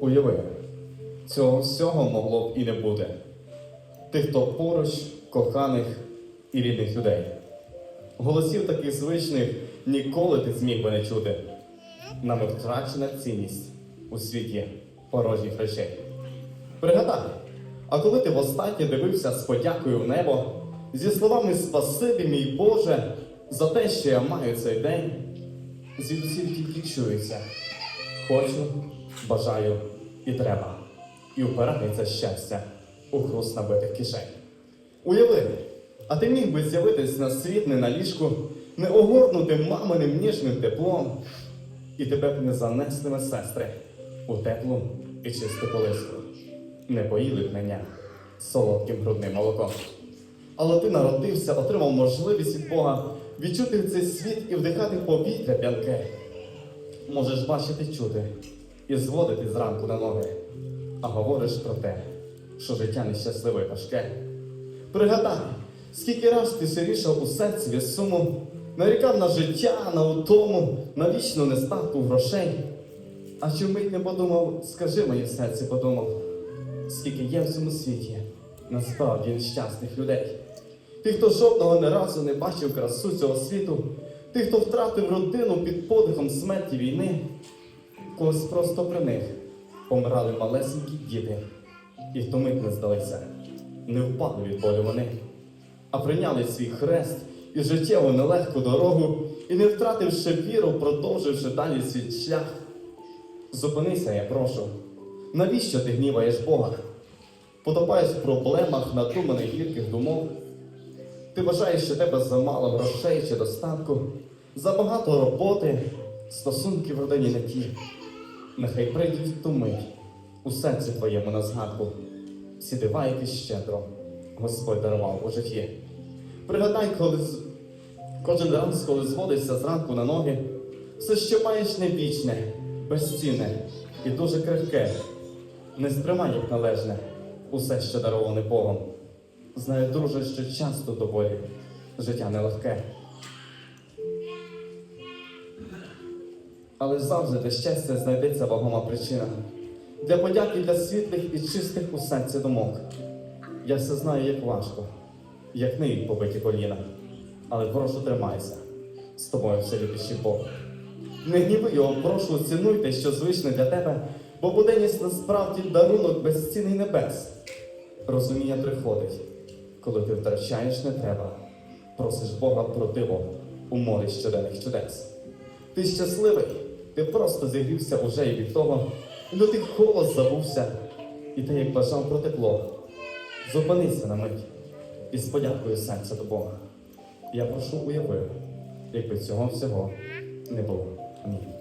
Уяви, цього всього могло б і не бути. Тих, хто поруч, коханих і рідних людей. Голосів таких звичних ніколи ти зміг би не чути. Нами втрачена цінність у світі порожніх речей. Пригадай, а коли ти востаннє дивився з подякою в небо, зі словами Спасибі, мій Боже, за те, що я маю цей день, звідусіль тільки чується. Хочу, бажаю і треба. І упирається щастя у хруст набитих кишень. Уяви, а ти міг би з'явитись на світ не на ліжку, не огорнутим маминим ніжним теплом, і тебе б не занесли медсестри у теплу і чисту колиску. Не поїли б мене солодким грудним молоком. Але ти народився, отримав можливість від Бога відчути цей світ і вдихати повітря п'янке. Можеш бачити чути і зводити зранку на ноги, а говориш про те, що життя нещасливе і важке. Пригадай, скільки раз ти сирішав у серці суму, нарікав на життя, на утому, на вічну нестатку грошей. А чи вмить не подумав, скажи моє серце подумав, скільки є в цьому світі насправді нещасних людей. Тих, хто жодного не разу не бачив красу цього світу, тих, хто втратив родину під подихом смерті війни, когось просто при них помирали малесенькі діти, і в ту мить не здалися, не впали від болю вони, а прийняли свій хрест і життєву нелегку дорогу, і не втративши віру, продовживши далі свій шлях. Зупинися, я прошу. Навіщо ти гніваєш Бога? Потопаєш в проблемах надуманих гірких думок. Ти вважаєш, що тебе замало грошей чи достатку, забагато роботи, стосунки в родині не ті. Нехай прийдуть ту мить у серці твоєму на згадку. Всі дива, які щедро Господь дарував у житті. Пригадай, коли кожен раз, коли зводишся зранку на ноги, все, що маєш не вічне, безцінне і дуже крихке. Не сприймай як належне усе, що дароване Богом. Знаю, друже, що часто доволі життя нелегке. Але завжди для щастя знайдеться вагома причина. Для подяки для світлих і чистих у серці думок. Я все знаю, як важко, як ниють побиті коліна. Але прошу тримайся, з тобою все любящий Бог. Не гніви його, прошу, цінуй те, що звичне для тебе, бо буденність насправді дарунок безцінний небес. Розуміння приходить, коли ти втрачаєш не треба, просиш Бога про диво у морі щоденних чудес. Ти щасливий, ти просто зігрівся уже і від того, тих голос забувся, і ти як бажав протекло. Зупинися на мить і з подякою серця до Бога. Я прошу уяви, якби цього всього не було. Амінь.